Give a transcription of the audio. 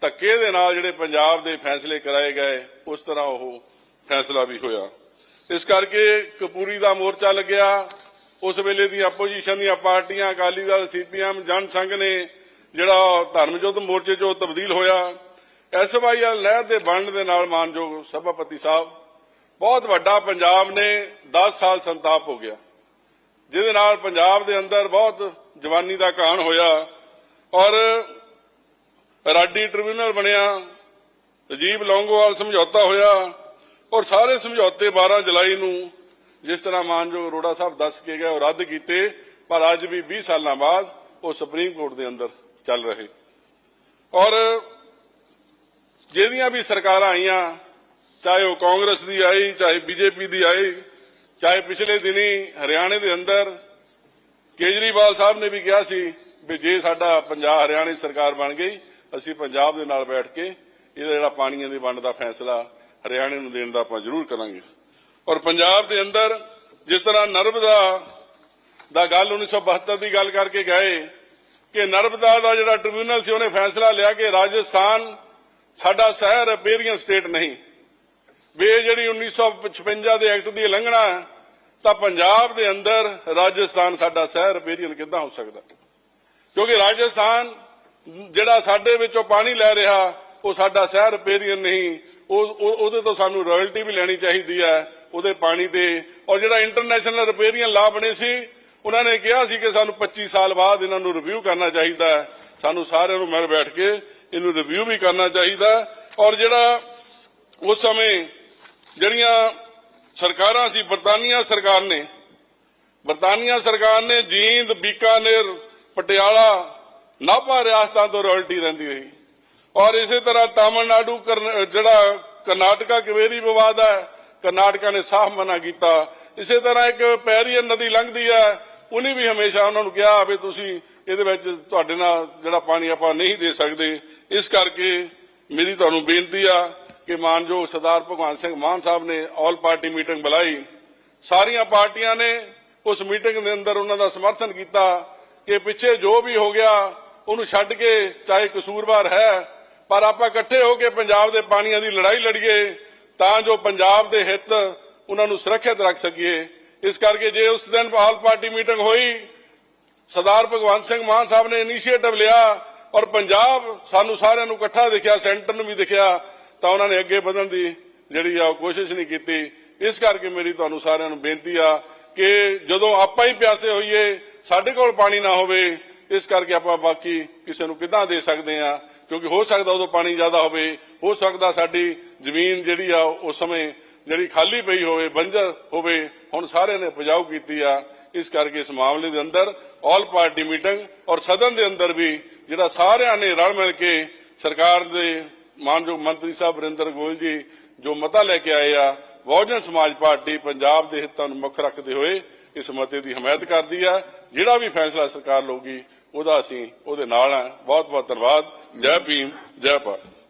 ਧੱਕੇ ਦੇ ਨਾਲ ਜਿਹੜੇ ਪੰਜਾਬ ਦੇ ਫੈਸਲੇ ਕਰਾਏ ਗਏ, ਉਸ ਤਰ੍ਹਾਂ ਉਹ ਫੈਸਲਾ ਵੀ ਹੋਇਆ। ਇਸ ਕਰਕੇ ਕਪੂਰੀ ਦਾ ਮੋਰਚਾ ਲੱਗਿਆ। ਉਸ ਵੇਲੇ ਦੀ ਆਪੋਜੀਸ਼ਨ ਦੀਆਂ ਪਾਰਟੀਆਂ, ਅਕਾਲੀ ਦਲ, ਸੀਪੀਐਮ ਜਨ ਸੰਘ ਨੇ ਜਿਹੜਾ ਧਰਮ ਯੁੱਧ ਮੋਰਚੇ 'ਚੋਂ ਤਬਦੀਲ ਹੋਇਆ। ਐਸਵਾਈਐਲ ਨਹਿਰ ਦੇ ਬਣਨ ਦੇ ਨਾਲ ਮਾਨਯੋਗ ਸਭਾਪਤੀ ਸਾਹਿਬ, ਬਹੁਤ ਵੱਡਾ ਪੰਜਾਬ ਨੇ 10 ਸਾਲ ਸੰਤਾਪ ਹੋ ਗਿਆ। ਜਿਹਦੇ ਨਾਲ ਪੰਜਾਬ ਦੇ ਅੰਦਰ ਬਹੁਤ ਜਵਾਨੀ ਦਾ ਕਹਾਣ ਹੋਇਆ। ਔਰ ਰਾਡੀ ਟ੍ਰਿਬਿਊਨਲ ਬਣਿਆ, ਰਜੀਵ ਲੌਂਗੋਵਾਲ ਸਮਝੌਤਾ ਹੋਇਆ ਔਰ ਸਾਰੇ ਸਮਝੌਤੇ 12 ਜੁਲਾਈ ਨੂੰ ਜਿਸ ਤਰ੍ਹਾਂ ਮਾਨਯੋਗ ਅਰੋੜਾ ਸਾਹਿਬ ਦੱਸ ਕੇ ਗਏ, ਉਹ ਰੱਦ ਕੀਤੇ, ਪਰ ਅੱਜ ਵੀ 20 ਸਾਲਾਂ ਬਾਅਦ ਉਹ ਸੁਪਰੀਮ ਕੋਰਟ ਦੇ ਅੰਦਰ ਚੱਲ ਰਹੇ। ਔਰ ਜਿਹਦੀਆਂ ਵੀ ਸਰਕਾਰਾਂ ਆਈਆਂ, ਚਾਹੇ ਉਹ ਕਾਂਗਰਸ ਦੀ ਆਈ, ਚਾਹੇ ਬੀਜੇਪੀ ਦੀ ਆਈ, ਚਾਹੇ ਪਿਛਲੇ ਦਿਨੀ ਹਰਿਆਣੇ ਦੇ ਅੰਦਰ, ਕੇਜਰੀਵਾਲ ਸਾਹਿਬ ਨੇ ਵੀ ਕਿਹਾ ਸੀ ਵੀ ਜੇ ਸਾਡਾ ਪੰਜਾਬ ਹਰਿਆਣੇ ਸਰਕਾਰ ਬਣ ਗਈ ਅਸੀਂ ਪੰਜਾਬ ਦੇ ਨਾਲ ਬੈਠ ਕੇ ਇਹਦਾ ਜਿਹੜਾ ਪਾਣੀਆਂ ਦੀ ਵੰਡ ਦਾ ਫੈਸਲਾ ਹਰਿਆਣੇ ਨੂੰ ਦੇਣ ਦਾ ਆਪਾਂ ਜ਼ਰੂਰ ਕਰਾਂਗੇ। ਔਰ ਪੰਜਾਬ ਦੇ ਅੰਦਰ ਜਿਸ ਤਰ੍ਹਾਂ ਨਰਮਦਾ ਦਾ ਗੱਲ 1972 ਦੀ ਗੱਲ ਕਰਕੇ ਗਏ ਕਿ ਨਰਮਦਾ ਦਾ ਜਿਹੜਾ ਟ੍ਰਿਬਿਊਨਲ ਸੀ, ਉਹਨੇ ਫੈਸਲਾ ਲਿਆ ਕਿ ਰਾਜਸਥਾਨ ਸਾਡਾ ਸ਼ਹਿਰ ਰਿਪੇਰੀਅਨ ਸਟੇਟ ਨਹੀਂ। ਵੀ ਇਹ ਜਿਹੜੀ 1956 ਦੇ ਐਕਟ ਦੀ ਉਲੰਘਣਾ ਤਾਂ ਪੰਜਾਬ ਦੇ ਅੰਦਰ ਰਾਜਸਥਾਨ ਸਾਡਾ ਸ਼ਹਿਰ ਰਿਪੇਰੀਅਨ ਕਿੱਦਾਂ ਹੋ ਸਕਦਾ? ਕਿਉਂਕਿ ਰਾਜਸਥਾਨ ਜਿਹੜਾ ਸਾਡੇ ਵਿੱਚੋਂ ਪਾਣੀ ਲੈ ਰਿਹਾ, ਉਹ ਸਾਡਾ ਸਹਿ ਰਿਪੇਰੀਅਨ ਨਹੀਂ। ਉਹ ਉਹਦੇ ਤੋਂ ਸਾਨੂੰ ਰਾਇਲਟੀ ਵੀ ਲੈਣੀ ਚਾਹੀਦੀ ਹੈ, ਉਹਦੇ ਪਾਣੀ ਤੇ ਔਰ ਜਿਹੜਾ ਇੰਟਰਨੈਸ਼ਨਲ ਰਿਪੇਰੀਅਨ ਲਾ ਬਣੇ ਸੀ, ਉਹਨਾਂ ਨੇ ਕਿਹਾ ਸੀ ਕਿ ਸਾਨੂੰ 25 ਸਾਲ ਬਾਅਦ ਇਹਨਾਂ ਨੂੰ ਰਿਵਿਊ ਕਰਨਾ ਚਾਹੀਦਾ ਹੈ। ਸਾਨੂੰ ਸਾਰਿਆਂ ਨੂੰ ਮਿਲ ਬੈਠ ਕੇ ਇਹਨੂੰ ਰਿਵਿਊ ਵੀ ਕਰਨਾ ਚਾਹੀਦਾ ਔਰ ਜਿਹੜਾ ਉਸ ਸਮੇਂ ਜਿਹੜੀਆਂ ਸਰਕਾਰਾਂ ਸੀ, ਬਰਤਾਨੀਆ ਸਰਕਾਰ ਨੇ, ਬਰਤਾਨੀਆ ਸਰਕਾਰ ਨੇ ਜੀਂਦ, ਬੀਕਾਨੇਰ, ਪਟਿਆਲਾ ਨਾਭਾ ਰਿਆਸਤਾਂ ਤੋਂ ਰਾਇਲਟੀ ਰਹਿੰਦੀ ਰਹੀ। ਔਰ ਇਸੇ ਤਰ੍ਹਾਂ ਤਾਮਿਲਨਾਡੂ ਜਿਹੜਾ ਕਰਨਾਟਕਾ ਕਵੇਰੀ ਵਿਵਾਦ ਹੈ, ਕਰਨਾਟਕਾ ਨੇ ਸਾਫ਼ ਮਨਾ ਕੀਤਾ। ਇਸੇ ਤਰ੍ਹਾਂ ਇੱਕ ਪੈਰੀਅਨ ਨਦੀ ਲੰਘਦੀ ਹੈ, ਉਹਨੇ ਵੀ ਹਮੇਸ਼ਾ ਉਹਨਾਂ ਨੂੰ ਕਿਹਾ ਵੀ ਤੁਸੀਂ ਇਹਦੇ ਵਿੱਚ ਤੁਹਾਡੇ ਨਾਲ ਜਿਹੜਾ ਪਾਣੀ ਆਪਾਂ ਨਹੀਂ ਦੇ ਸਕਦੇ। ਇਸ ਕਰਕੇ ਮੇਰੀ ਤੁਹਾਨੂੰ ਬੇਨਤੀ ਆ ਕਿ ਮਾਨਯੋਗ ਸਰਦਾਰ ਭਗਵੰਤ ਸਿੰਘ ਮਾਨ ਸਾਹਿਬ ਨੇ ਆਲ ਪਾਰਟੀ ਮੀਟਿੰਗ ਬੁਲਾਈ। ਸਾਰੀਆਂ ਪਾਰਟੀਆਂ ਨੇ ਉਸ ਮੀਟਿੰਗ ਦੇ ਅੰਦਰ ਉਹਨਾਂ ਦਾ ਸਮਰਥਨ ਕੀਤਾ ਕਿ ਪਿੱਛੇ ਜੋ ਵੀ ਹੋ ਗਿਆ ਉਹਨੂੰ ਛੱਡ ਕੇ ਚਾਹੇ ਕਸੂਰਵਾਰ ਹੈ, ਪਰ ਆਪਾਂ ਇਕੱਠੇ ਹੋ ਕੇ ਪੰਜਾਬ ਦੇ ਪਾਣੀਆਂ ਦੀ ਲੜਾਈ ਲੜੀਏ, ਤਾਂ ਜੋ ਪੰਜਾਬ ਦੇ ਹਿੱਤ ਉਹਨਾਂ ਨੂੰ ਸੁਰੱਖਿਅਤ ਰੱਖ ਸਕੀਏ। ਇਸ ਕਰਕੇ ਜੇ ਉਸ ਦਿਨ ਆਲ ਪਾਰਟੀ ਮੀਟਿੰਗ ਹੋਈ, ਸਰਦਾਰ ਭਗਵੰਤ ਸਿੰਘ ਮਾਨ ਸਾਹਿਬ ਨੇ ਇਨੀਸ਼ੀਏਟਿਵ ਲਿਆ ਔਰ ਪੰਜਾਬ ਸਾਨੂੰ ਸਾਰਿਆਂ ਨੂੰ ਇਕੱਠਾ ਦਿਖਿਆ, ਸੈਂਟਰ ਨੂੰ ਵੀ ਦਿਖਿਆ, ਤਾਂ ਉਹਨਾਂ ਨੇ ਅੱਗੇ ਵਧਣ ਦੀ ਜਿਹੜੀ ਆ ਉਹ ਕੋਸ਼ਿਸ਼ ਨਹੀਂ ਕੀਤੀ। ਇਸ ਕਰਕੇ ਮੇਰੀ ਤੁਹਾਨੂੰ ਸਾਰਿਆਂ ਨੂੰ ਬੇਨਤੀ ਆ ਕਿ ਜਦੋਂ ਆਪਾਂ ਹੀ ਪਿਆਸੇ ਹੋਈਏ, ਸਾਡੇ ਕੋਲ ਪਾਣੀ ਨਾ ਹੋਵੇ ਇਸ ਕਰਕੇ ਆਪਾਂ ਬਾਕੀ ਕਿਸੇ ਨੂੰ ਕਿਦਾਂ ਦੇ ਸਕਦੇ ਆ ਕਿਉਂਕਿ ਹੋ ਸਕਦਾ ਉਦੋਂ ਪਾਣੀ ਜ਼ਿਆਦਾ ਹੋਵੇ, ਹੋ ਸਕਦਾ ਸਾਡੀ ਜ਼ਮੀਨ ਜਿਹੜੀ ਆ, ਉਸ ਸਮੇਂ ਜਿਹੜੀ ਖਾਲੀ ਪਈ ਹੋਵੇ, ਬੰਜਰ ਹੋਵੇ, ਹੁਣ ਸਾਰਿਆਂ ਨੇ ਉਪਜਾਊ ਕੀਤੀ ਆ। ਇਸ ਕਰਕੇ ਇਸ ਮਾਮਲੇ ਦੇ ਅੰਦਰ ਆਲ ਪਾਰਟੀ ਮੀਟਿੰਗ ਔਰ ਸਦਨ ਦੇ ਅੰਦਰ ਵੀ ਜਿਹੜਾ ਸਾਰਿਆਂ ਨੇ ਰਲ ਮਿਲ ਕੇ ਸਰਕਾਰ ਦੇ ਮਾਨਯੋਗ ਮੰਤਰੀ ਸਾਹਿਬ ਵਰਿੰਦਰ ਗੋਇਲ ਜੀ ਜੋ ਮਤਾ ਲੈ ਕੇ ਆਏ ਆ, ਬਹੁਜਨ ਸਮਾਜ ਪਾਰਟੀ ਪੰਜਾਬ ਦੇ ਹਿੱਤਾਂ ਨੂੰ ਮੁੱਖ ਰੱਖਦੇ ਹੋਏ ਇਸ ਮਤੇ ਦੀ ਹਮਾਇਤ ਕਰਦੀ ਆ। ਜਿਹੜਾ ਵੀ ਫੈਸਲਾ ਸਰਕਾਰ ਲਊਗੀ ਉਹਦਾ ਅਸੀਂ ਉਹਦੇ ਨਾਲ ਆ। ਬਹੁਤ ਬਹੁਤ ਧੰਨਵਾਦ। ਜੈ ਭੀਮ ਜੈ ਭਾਰਤ।